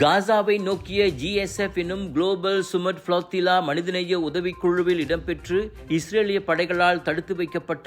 காசாவை நோக்கிய ஜிஎஸ்எஃப் எனும் global Sumud ஃப்ளோத்திலா மனிதநேய உதவிக்குழுவில் இடம்பெற்று இஸ்ரேலிய படைகளால் தடுத்து வைக்கப்பட்ட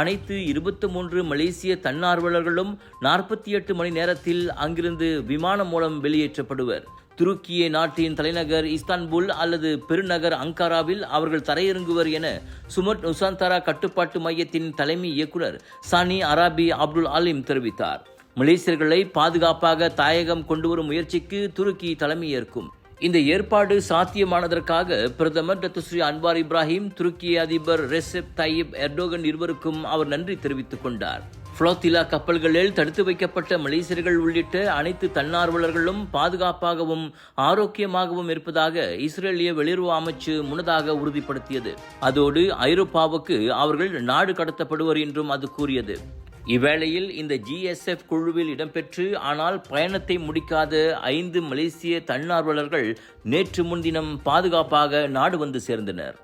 அனைத்து இருபத்தி மூன்று மலேசிய தன்னார்வலர்களும் நாற்பத்தி எட்டு மணி நேரத்தில் அங்கிருந்து விமானம் மூலம் வெளியேற்றப்படுவர். துருக்கிய நாட்டின் தலைநகர் இஸ்தான்புல் அல்லது பெருநகர் அங்காராவில் அவர்கள் தரையிறங்குவர் என சுமட் நுசாந்தரா கட்டுப்பாட்டு மையத்தின் தலைமை இயக்குனர் சானி அராபி அப்துல் ஆலிம் தெரிவித்தார். மலேசியர்களை பாதுகாப்பாக தாயகம் கொண்டுவரும் முயற்சிக்கு துருக்கி தலைமையேற்கும் இந்த ஏற்பாடு சாத்தியமானதற்காக பிரதமர் டத்துஸ்ரீ அன்வார் இப்ராஹிம் துருக்கிய அதிபர் ரெசெப் தயிப் எர்டோகன் இருவருக்கும் அவர் நன்றி தெரிவித்துக் கொண்டார். புளோத்திலா கப்பல்களில் தடுத்து வைக்கப்பட்ட மலேசியர்கள் உள்ளிட்ட அனைத்து தன்னார்வலர்களும் பாதுகாப்பாகவும் ஆரோக்கியமாகவும் இருப்பதாக இஸ்ரேலிய வெளியுறவு அமைச்சு முன்னதாக உறுதிப்படுத்தியது. அதோடு ஐரோப்பாவுக்கு அவர்கள் நாடு கடத்தப்படுவர் என்றும் அது கூறியது. இவ்வேளையில் இந்த ஜிஎஸ்எஃப் குழுவில் இடம்பெற்று ஆனால் பயணத்தை முடிக்காத ஐந்து மலேசிய தன்னார்வலர்கள் நேற்று முன்தினம் பாதுகாப்பாக நாடு வந்து சேர்ந்தனர்.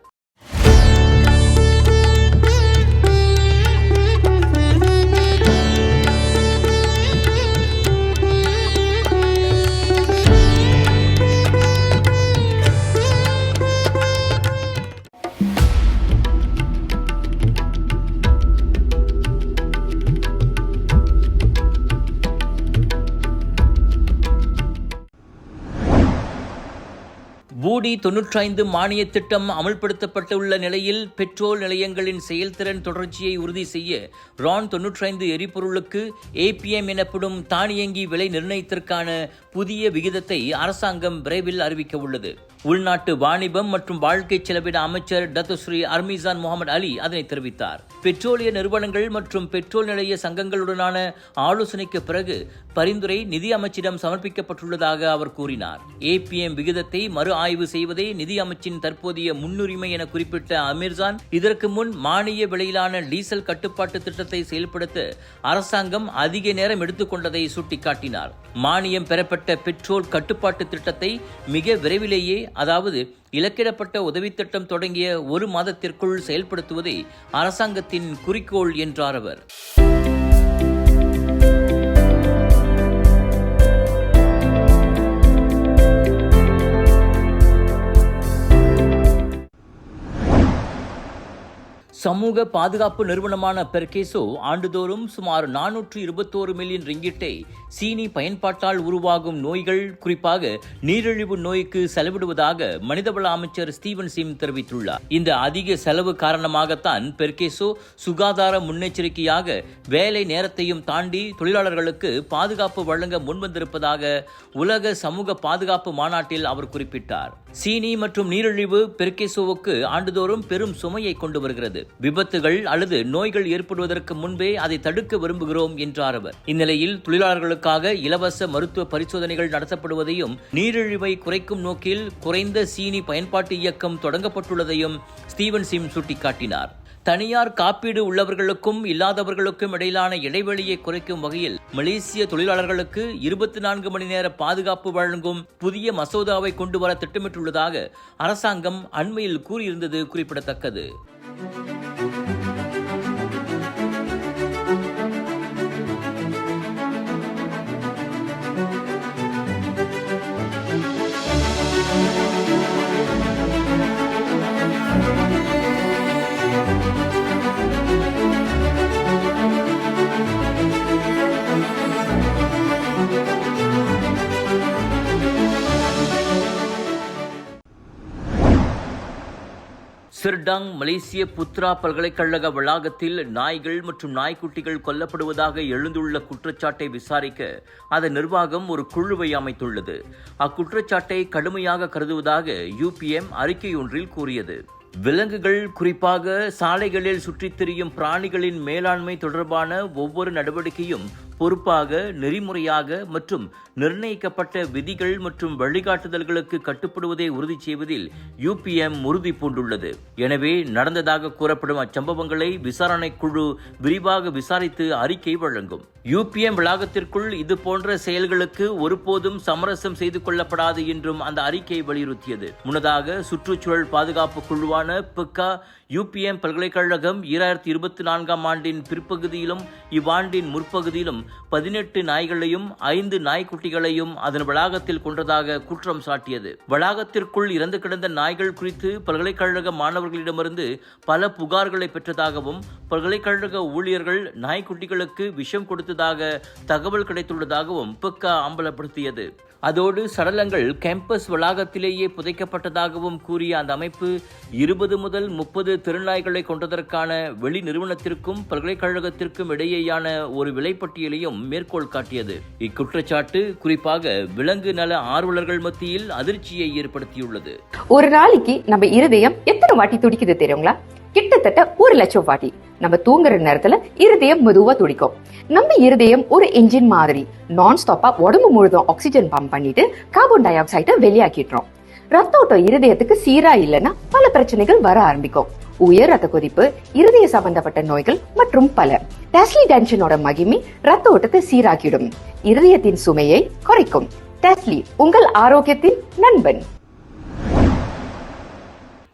பூடி தொன்னூற்றைந்து மானிய திட்டம் அமல்படுத்தப்பட்டுள்ள நிலையில் பெட்ரோல் நிலையங்களின் செயல்திறன் தொடர்ச்சியை உறுதி செய்ய ரான் தொன்னூற்றைந்து எரிபொருளுக்கு ஏபிஎம் எனப்படும் தானியங்கி விலை நிர்ணயத்திற்கான புதிய விகிதத்தை அரசாங்கம் விரைவில் அறிவிக்க உள்ளது. உள்நாட்டு வாணிபம் மற்றும் வாழ்க்கை செலவின அமைச்சர் டத்துஸ்ரீ அர்மிசான் முகமது அலி அதனை தெரிவித்தார். பெட்ரோலிய நிறுவனங்கள் மற்றும் பெட்ரோல் நிலைய சங்கங்களுடனான ஆலோசனைக்கு பிறகு பரிந்துரை நிதி அமைச்சிடம் சமர்ப்பிக்கப்பட்டுள்ளதாக அவர் கூறினார். ஏபிஎம் விகிதத்தை மறு ஆய்வு செய்வதே நிதி அமைச்சின் தற்போதைய முன்னுரிமை என குறிப்பிட்ட அமீர்சான் இதற்கு முன் மானிய விலையிலான டீசல் கட்டுப்பாட்டு திட்டத்தை செயல்படுத்த அரசாங்கம் அதிக நேரம் எடுத்துக்கொண்டதை சுட்டிக்காட்டினார். மானியம் பெறப்பட்ட பெட்ரோல் கட்டுப்பாட்டு திட்டத்தை மிக விரைவிலேயே அதாவது இலக்கிடப்பட்ட உதவித் திட்டம் தொடங்கிய ஒரு மாதத்திற்குள் செயல்படுத்துவதே அரசாங்கத்தின் குறிக்கோள் என்றார் அவர். சமூக பாதுகாப்பு நிறுவனமான பெர்கேசோ ஆண்டுதோறும் சுமார் நானூற்று இருபத்தோரு மில்லியன் ரிங்கிட்டை சீனி பயன்பாட்டால் உருவாகும் நோய்கள் குறிப்பாக நீரிழிவு நோய்க்கு செலவிடுவதாக மனிதவள அமைச்சர் ஸ்டீவன் சிம் தெரிவித்துள்ளார். இந்த அதிக செலவு காரணமாகத்தான் பெர்கேசோ சுகாதார முன்னெச்சரிக்கையாக வேலை நேரத்தையும் தாண்டி தொழிலாளர்களுக்கு பாதுகாப்பு வழங்க முன்வந்திருப்பதாக உலக சமூக பாதுகாப்பு மாநாட்டில் அவர் குறிப்பிட்டார். சீனி மற்றும் நீரிழிவு பெர்கேசோவுக்கு ஆண்டுதோறும் பெரும் சுமையை கொண்டு வருகிறது. விபத்துகள் அல்லது நோய்கள் ஏற்படுவதற்கு முன்பே அதை தடுக்க விரும்புகிறோம் என்றார் அவர். இந்நிலையில் தொழிலாளர்களுக்காக இலவச மருத்துவ பரிசோதனைகள் நடத்தப்படுவதையும் நீரிழிவை குறைக்கும் நோக்கில் குறைந்த சீனி பயன்பாட்டு இயக்கம் தொடங்கப்பட்டுள்ளதையும் ஸ்டீவன் சிம் சுட்டிக்காட்டினார். தனியார் காப்பீடு உள்ளவர்களுக்கும் இல்லாதவர்களுக்கும் இடையிலான இடைவெளியை குறைக்கும் வகையில் மலேசிய தொழிலாளர்களுக்கு இருபத்தி நான்கு மணி நேர பாதுகாப்பு வழங்கும் புதிய மசோதாவை கொண்டு வர உள்ளதாக அரசாங்கம் அண்மையில் கூறியிருந்தது குறிப்பிடத்தக்கது. சிர்டாங் மலேசிய புத்ரா பல்கலைக்கழக வளாகத்தில் நாய்கள் மற்றும் நாய்க்குட்டிகள் கொல்லப்படுவதாக எழுந்துள்ள குற்றச்சாட்டை விசாரிக்க அதன் நிர்வாகம் ஒரு குழுவை அமைத்துள்ளது. அக்குற்றச்சாட்டை கடுமையாக கருதுவதாக யூபிஎம் அறிக்கை ஒன்றில் கூறியது. விலங்குகள் குறிப்பாக சாலைகளில் சுற்றித் திரியும் பிராணிகளின் மேலாண்மை தொடர்பான ஒவ்வொரு நடவடிக்கையும் பொறுப்பாக நெறிமுறையாக மற்றும் நிர்ணயிக்கப்பட்ட விதிகள் மற்றும் வழிகாட்டுதல்களுக்கு கட்டுப்படுவதை உறுதி செய்வதில் யூபிஎம் உறுதி பூண்டுள்ளது. எனவே நடந்ததாக கூறப்படும் அச்சம்பவங்களை விசாரணை குழு விரிவாக விசாரித்து அறிக்கை வழங்கும். யூபிஎம் வளாகத்திற்குள் இது போன்ற செயல்களுக்கு ஒருபோதும் சமரசம் செய்து கொள்ளப்படாது என்றும் அந்த அறிக்கை வலியுறுத்தியது. முன்னதாக சுற்றுச்சூழல் பாதுகாப்பு குழுவான பிக்கா யூபிஎம் பல்கலைக்கழகம் ஈராயிரத்தி இருபத்தி நான்காம் ஆண்டின் பிற்பகுதியிலும் இவ்வாண்டின் முற்பகுதியிலும் பதினெட்டு நாய்களையும் ஐந்து நாய்க்குட்டிகளையும் அதன் வளாகத்தில் கொன்றதாக குற்றம் சாட்டியது. வளாகத்திற்குள் இறந்து கிடந்த நாய்கள் குறித்து பல்கலைக்கழக மாணவர்களிடமிருந்து பல புகார்களை பெற்றதாகவும் பல்கலைக்கழக ஊழியர்கள் நாய்க்குட்டிகளுக்கு விஷம் கொடுத்ததாக தகவல் கிடைத்துள்ளதாகவும் பிக்கா அம்பலப்படுத்தியது. அதோடு சடலங்கள் கேம்பஸ் வளாகத்திலேயே புதைக்கப்பட்டதாகவும் கூறிய அந்த அமைப்பு இருபது முதல் முப்பது திருநாய்களை கொண்டதற்கான வெளி நிறுவனத்திற்கும் பல்கலைக்கழகத்திற்கும் இடையேயான ஒரு விலைப்பட்டியலையும் மேற்கோள் காட்டியது. இக்குற்றச்சாட்டு குறிப்பாக விலங்கு நல ஆர்வலர்கள் மத்தியில் அதிர்ச்சியை ஏற்படுத்தியுள்ளது. ஒரு நாளைக்கு நம்ம இருதயம் எத்தனை வாட்டி துடிக்குது தெரியுங்களா? கிட்டத்தட்ட ஒரு லட்சம் வாட்டி. நம்ம தூங்குற நேரத்துல இருதயம் மெதுவா துடிக்கும். நம்ம இருதயம் ஒரு என்ஜின் மாதிரி நான் ஸ்டாப்பா உடம்பு முழுதும் ஆக்சிஜன் பம்ப் பண்ணிட்டு கார்பன் டை ஆக்சைடை வெளியாக்கிடுறோம். ரத்த ஓட்டம் இருதயத்துக்கு சீரா இல்லைன்னா பல பிரச்சனைகள் வர ஆரம்பிக்கும். உயர் ரத்த கொதிப்பு இருதய சம்பந்தப்பட்ட நோய்கள் மற்றும் பல. டெஸ்லி டென்ஷனோட மகிமை ரத்த ஓட்டத்தை சீராக்கிடும் இருதயத்தின் சுமையை குறைக்கும். டெஸ்லி உங்கள் ஆரோக்கியத்தின் நண்பன்.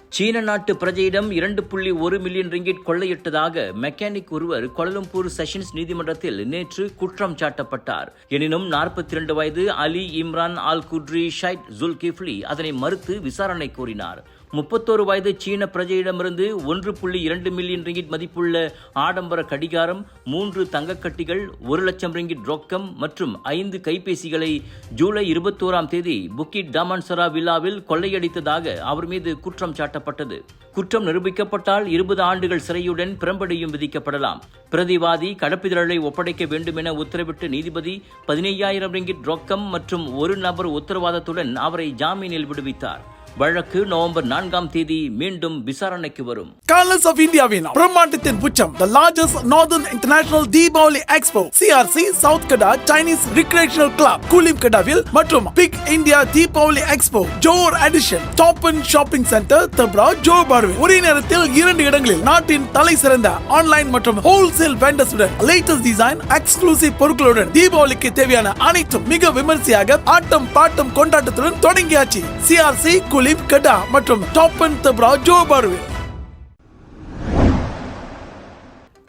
சீன நாட்டு பிரஜையிடம் இரண்டு புள்ளி ஒரு மில்லியன் ரிங்கிட் கொள்ளையிட்டதாக மெக்கானிக் ஒருவர் கோலலம்பூர் செஷன்ஸ் நீதிமன்றத்தில் நேற்று குற்றம் சாட்டப்பட்டார். எனினும் நாற்பத்தி இரண்டு வயது அலி இம்ரான் ஆல் குட்ரி ஷைட் ஜுல்கிஃப்லி அதனை மறுத்து விசாரணை கோரினார். முப்பத்தோரு வயது சீன பிரஜையிடமிருந்து ஒன்று புள்ளி இரண்டு மில்லியன் ரிங்கிட் மதிப்புள்ள ஆடம்பர கடிகாரம் மூன்று தங்கக்கட்டிகள் ஒரு லட்சம் ரிங்கிட் ரொக்கம் மற்றும் ஐந்து கைபேசிகளை ஜூலை இருபத்தோராம் தேதி புக்கிட் டாமன்சரா வில்லாவில் கொள்ளையடித்ததாக அவர் மீது குற்றம் சாட்டப்பட்டது. குற்றம் நிரூபிக்கப்பட்டால் இருபது ஆண்டுகள் சிறையுடன் பிரம்படியும் விதிக்கப்படலாம். பிரதிவாதி கடப்பிதழை ஒப்படைக்க வேண்டும் என உத்தரவிட்டு நீதிபதி பதினையாயிரம் ரிங்கிட் ரொக்கம் மற்றும் ஒரு நபர் உத்தரவாதத்துடன் அவரை ஜாமீனில் விடுவித்தார். வழக்கு நவம்பர் நான்காம் தேதி மீண்டும் விசாரணைக்கு வரும். கலர்ஸ் ஆஃப் இந்தியாவின் பிரம்மாண்டத்தின் உச்சம். The largest northern international Deepavali expo CRC south Kedah Chinese recreational club Kulim கடாவில் மற்றும் big India Deepavali expo Jor addition top and shopping centre தப்ரா Joe பார்வை ஒரே நேரத்தில் இரண்டு இடங்களில் நாட்டின் தலை சிறந்த ஆன்லைன் மற்றும் ஹோல்சேல் வெண்டர்ஸுடன் லேட்டஸ்ட் டிசைன் எக்ஸ்க்ளூசிவ் பொருட்களுடன் தீபாவளிக்கு தேவையான அனைத்தும் மிக விமர்சையாக ஆட்டம் பாட்டம் கொண்டாட்டத்துடன் தொடங்கியாச்சு. சிஆர்சி குலிம் கடா மற்றும் டாப் அண்ட் தப்ரா ஜோ பார்வே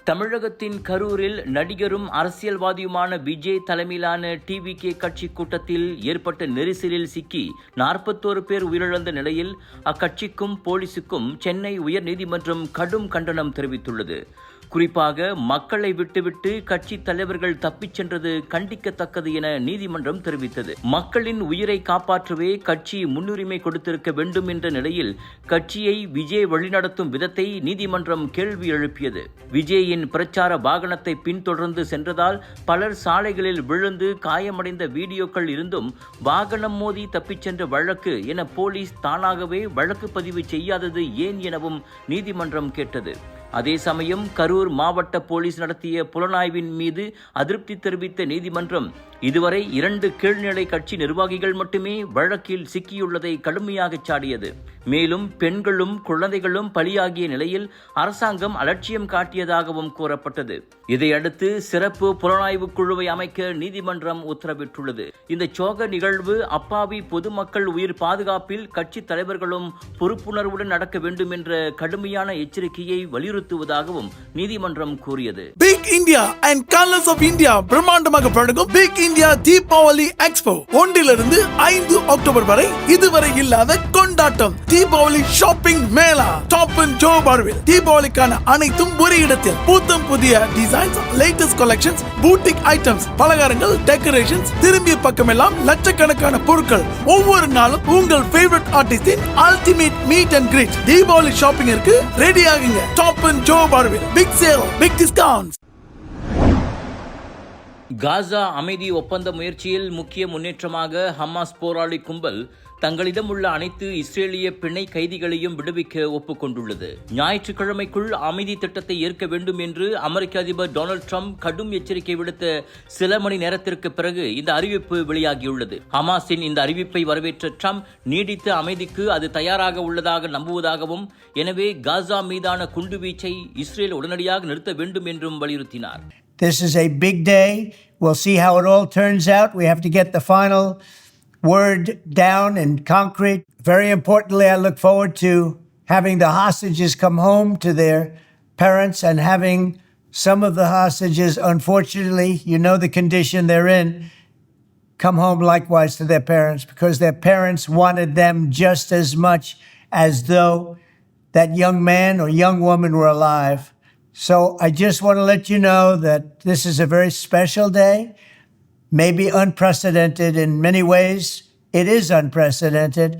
தமிழகத்தின் கரூரில் நடிகரும் அரசியல்வாதியுமான விஜய் தலைமையிலான டிவி கே கட்சி கூட்டத்தில் ஏற்பட்ட நெரிசலில் சிக்கி நாற்பத்தோரு பேர் உயிரிழந்த நிலையில் அக்கட்சிக்கும் போலீசுக்கும் சென்னை உயர்நீதிமன்றம் கடும் கண்டனம் தெரிவித்துள்ளது. குறிப்பாக மக்களை விட்டுவிட்டு கட்சி தலைவர்கள் தப்பிச் சென்றது கண்டிக்கத்தக்கது என நீதிமன்றம் தெரிவித்தது. மக்களின் உயிரை காப்பாற்றவே கட்சி முன்னுரிமை கொடுத்திருக்க வேண்டும் என்ற நிலையில் கட்சியை விஜய் வழிநடத்தும் விதத்தை நீதிமன்றம் கேள்வி எழுப்பியது. விஜயின் பிரச்சார வாகனத்தை பின்தொடர்ந்து சென்றதால் பலர் சாலைகளில் விழுந்து காயமடைந்த வீடியோக்கள் இருந்தும் வாகனம் மோதி தப்பிச் சென்ற வழக்கு என போலீஸ் தானாகவே வழக்கு பதிவு செய்யாதது ஏன் எனவும் நீதிமன்றம் கேட்டது. அதே சமயம் கரூர் மாவட்ட போலீஸ் நடத்திய புலனாய்வின் மீது அதிருப்தி தெரிவித்த நீதிமன்றம் இதுவரை இரண்டு கீழ்நிலை கட்சி நிர்வாகிகள் மட்டுமே வழக்கில் சிக்கியுள்ளதை கடுமையாக சாடியது. மேலும் பெண்களும் குழந்தைகளும் பலியாகிய நிலையில் அரசாங்கம் அலட்சியம் காட்டியதாகவும் கூறப்பட்டது. இதையடுத்து சிறப்பு புலனாய்வு குழுவை அமைக்க நீதிமன்றம் உத்தரவிட்டுள்ளது. இந்த சோக நிகழ்வு அப்பாவி பொதுமக்கள் உயிர் பாதுகாப்பில் கட்சி தலைவர்களும் பொறுப்புணர்வுடன் நடக்க வேண்டும் என்ற கடுமையான எச்சரிக்கையை வலியுறுத்துவதாகவும் நீதிமன்றம் கூறியது. Big India and colours of India பிரம்மாண்டமாக பழகும் பிக் இந்தியா தீபாவளி எக்ஸ்போ ஒன்றிலிருந்து ஐந்து அக்டோபர் வரை இதுவரை இல்லாத கொண்டாட்டம். Deepavali shopping mela. Top and Joe பார்வில் தீபாவளிக்கான அனைத்தும் ஒரு இடத்தில். புத்தம் புதிய designs latest collections boutique items பலகாரங்கள் டெக்கரேஷன்ஸ் திரும்பிய பக்கமெல்லாம் லட்சக்கணக்கான பொருட்கள். ஒவ்வொரு நாளும் உங்கள் favourite ஆர்டிஸ்டின் ultimate meet and greet Deepavali ஷாப்பிங்கிற்கு ready ஆகுங்க. Top and Joe பார்வில் big sale big discount Gaza அமைதி ஒப்பந்த முயற்சியில் முக்கிய முன்னேற்றமாக ஹமாஸ் போராளி கும்பல் தங்களிடம் உள்ள அனைத்து இஸ்ரேலிய பிணை கைதிகளையும் விடுவிக்க ஒப்புக்கொண்டுள்ளது. ஞாயிற்றுக்கிழமைக்குள் அமைதி திட்டத்தை ஏற்க வேண்டும் என்று அமெரிக்க அதிபர் டொனால்டு ட்ரம்ப் கடும் எச்சரிக்கை விடுத்த சில மணி நேரத்திற்கு பிறகு இந்த அறிவிப்பு வெளியாகியுள்ளது. ஹமாஸின் இந்த அறிவிப்பை வரவேற்ற ட்ரம்ப் நீடித்த அமைதிக்கு அது தயாராக உள்ளதாக நம்புவதாகவும் எனவே காசா மீதான குண்டுவீச்சை இஸ்ரேல் உடனடியாக நிறுத்த வேண்டும் என்றும் வலியுறுத்தினார். This is a big day. We'll see how it all turns out. We have to get the final word down in concrete. Very importantly, I look forward to having the hostages come home to their parents and having some of the hostages, unfortunately, you know the condition they're in, come home likewise to their parents because their parents wanted them just as much as though that young man or young woman were alive. So I just want to let you know that this is a very special day, maybe unprecedented in many ways. It is unprecedented.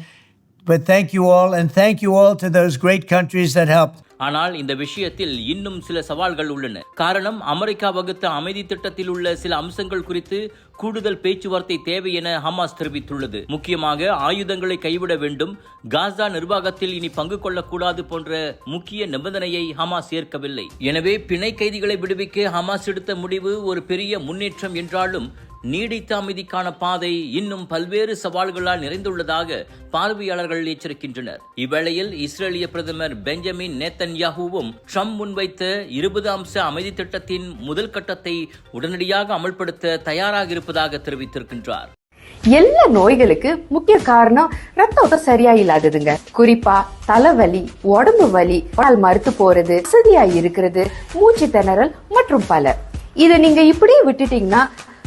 But thank you all, and thank you all to those great countries that helped. ஆனால் இந்த விஷயத்தில் இன்னும் சில சவால்கள் உள்ளன காரணம் America வகுத்த அமைதி திட்டத்தில் உள்ள சில அம்சங்கள் குறித்து கூடுதல் பேச்சுவார்த்தை தேவை என ஹமாஸ் தெரிவித்துள்ளது. முக்கியமாக ஆயுதங்களை கைவிட வேண்டும் காசா நிர்வாகத்தில் இனி பங்கு கொள்ளக்கூடாது போன்ற முக்கிய நிபந்தனையை ஹமாஸ் ஏற்கவில்லை. எனவே பிணை கைதிகளை விடுவிக்க ஹமாஸ் எடுத்த முடிவு ஒரு பெரிய முன்னேற்றம் என்றாலும் நீடித்த அமைதிக்கான பாதை இன்னும் பல்வேறு சவால்களால் நிறைந்துள்ளதாக பார்வையாளர்கள் எச்சரிக்கின்றனர். இவ்வேளையில் இஸ்ரேலிய பிரதமர் பெஞ்சமின் நேத்தன்யாகுவும் ட்ரம்ப் முன்வைத்த இருபது அம்ச அமைதி திட்டத்தின் முதல் கட்டத்தை உடனடியாக அமல்படுத்த தயாராக இருப்பதாக தெரிவித்திருக்கின்றார். எல்லா நோய்களுக்கு முக்கிய காரணம் ரத்த ஓட்டம் சரியா இல்லாததுங்க. குறிப்பா தலைவலி உடம்பு வலி கால் மறுத்து போறது வசதியா இருக்கிறது மூச்சு திணறல் மற்றும் பல. இதை நீங்க இப்படியே விட்டுட்டீங்கன்னா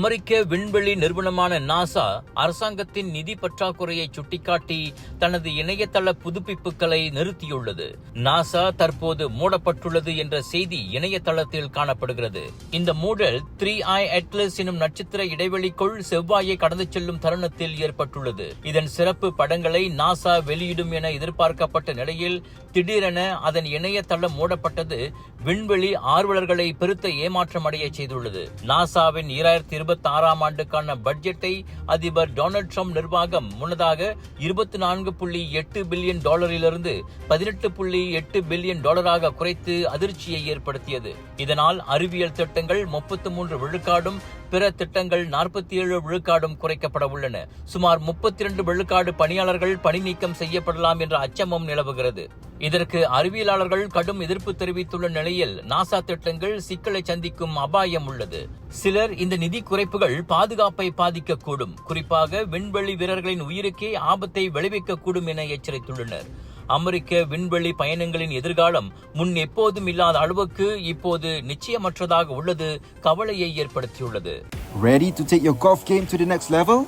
அமெரிக்க விண்வெளி நிறுவனமான நாசா அரசாங்கத்தின் நிதி பற்றாக்குறையை சுட்டிக்காட்டி தனது இணையதள புதுப்பிப்புகளை நிறுத்தியுள்ளது. நாசா தற்போது மூடப்பட்டுள்ளது என்ற செய்தி இணையதளத்தில் காணப்படுகிறது. இந்த மூடல் த்ரீ ஐ அட்லஸ் எனும் நட்சத்திர இடைவெளிக்குள் செவ்வாயை கடந்து செல்லும் தருணத்தில் ஏற்பட்டுள்ளது. இதன் சிறப்பு படங்களை நாசா வெளியிடும் என எதிர்பார்க்கப்பட்ட நிலையில் திடீரென அதன் இணையதளம் மூடப்பட்டது. விண்வெளி ஆர்வலர்களை பெருத்த ஏமாற்றம் அடைய செய்துள்ளது. நாசாவின் இரண்டாயிரத்தி இருபத்தி ஆறாம் ஆண்டுக்கான பட்ஜெட்டை அதிபர் டொனால்ட் ட்ரம்ப் நிர்வாகம் முன்னதாக இருபத்தி நான்கு புள்ளி எட்டு பில்லியன் டாலரிலிருந்து பதினெட்டு புள்ளி எட்டு பில்லியன் டாலராக குறைத்து அதிர்ச்சியை ஏற்படுத்தியது. இதனால் அறிவியல் திட்டங்கள் முப்பத்தி மூன்று விழுக்காடும் பிற திட்டங்கள் நாற்பத்தி ஏழு விழுக்காடும் குறைக்கப்பட உள்ளன. சுமார் முப்பத்தி இரண்டு விழுக்காடு பணியாளர்கள் பணி நீக்கம் செய்யப்படலாம் என்ற அச்சமும் நிலவுகிறது. இதற்கு அறிவியலாளர்கள் கடும் எதிர்ப்பு தெரிவித்துள்ள நிலையில் நாசா திட்டங்கள் சிக்கலை சந்திக்கும் அபாயம் உள்ளது. சிலர் இந்த நிதி குறைப்புகள் பாதுகாப்பை பாதிக்கக்கூடும். குறிப்பாக விண்வெளி வீரர்களின் உயிருக்கே ஆபத்தை விளைவிக்கக்கூடும் என எச்சரித்துள்ளனர். அமெரிக்க விண்வெளி பயணங்களின் எதிர்காலம் முன் எப்போதும் இல்லாத அளவுக்கு இப்போது நிச்சயமற்றதாக உள்ளது கவலையை ஏற்படுத்தியுள்ளது Ready to take your golf game to the next level?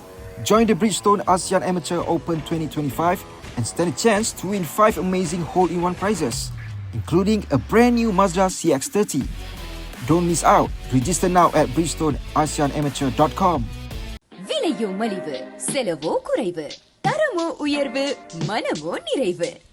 Join the Bridgestone ASEAN Amateur Open 2025 and stand a chance to win 5 amazing hole-in-one prizes, including a brand new Mazda CX-30. Don't miss out. Register now at bridgestoneasianamateur.com. விலையோ மலிவு செலவோ குறைவு தரமோ உயர்வு மனமோ நிறைவு